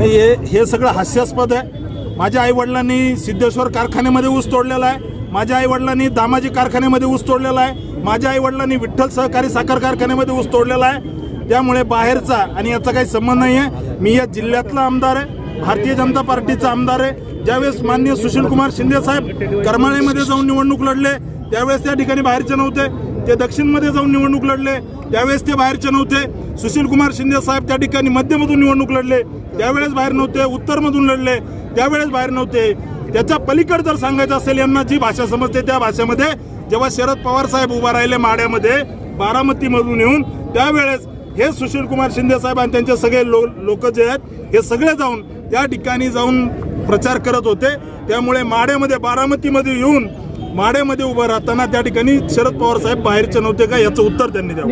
नाही हे हे सगळं हास्यास्पद आहे. माझ्या आईवडिलांनी सिद्धेश्वर कारखान्यामध्ये ऊस तोडलेला आहे. माझ्या आईवडिलांनी दामाजी कारखान्यामध्ये ऊस तोडलेला आहे. माझ्या आईवडिलांनी विठ्ठल सहकारी साखर कारखान्यामध्ये ऊस तोडलेला आहे. त्यामुळे बाहेरचा आणि याचा काही संबंध नाही आहे मी या जिल्ह्यातला आमदार आहे. भारतीय जनता पार्टीचा आमदार आहे. ज्यावेळेस माननीय सुशीलकुमार शिंदे साहेब करमाळ्यामध्ये जाऊन निवडणूक लढले त्यावेळेस त्या ठिकाणी बाहेरचे नव्हते. ते दक्षिणमध्ये जाऊन निवडणूक लढले त्यावेळेस ते बाहेरचे नव्हते. सुशीलकुमार शिंदे साहेब त्या ठिकाणी मध्यमधून निवडणूक लढले. त्यावेळेस बाहेर नव्हते उत्तरमधून लढले त्यावेळेस बाहेर नव्हते त्याच्या पलीकडे जर सांगायचं असेल यांना जी भाषा समजते त्या भाषेमध्ये जेव्हा शरद पवार साहेब उभा राहिले माड्यामध्ये बारामतीमधून येऊन त्यावेळेस हे सुशील कुमार शिंदे साहेब आणि त्यांचे सगळे लो लोक जे आहेत हे सगळे जाऊन त्या ठिकाणी जाऊन प्रचार करत होते. त्यामुळे माड्यामध्ये बारामतीमध्ये येऊन माड्यामध्ये उभं राहताना त्या ठिकाणी शरद पवार साहेब बाहेरचे नव्हते का याचं उत्तर त्यांनी द्यावं.